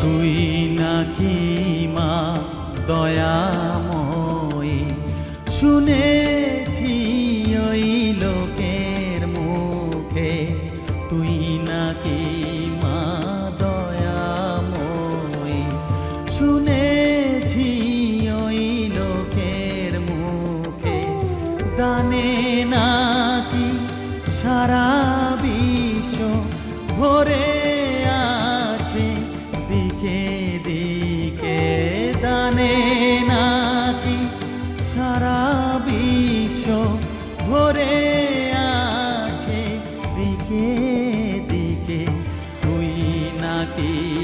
তুই নাকি মা দয়াময়ী? শুনেছি ওই লোকের মুখে, তুই নাকি মা দয়াময়ী? শুনেছি ওই লোকের মুখে, দানে নাকি দিকে দিকে দানে নাকি সারা বিশ্ব ভরে আছে। দিকে দিকে তুই নাকি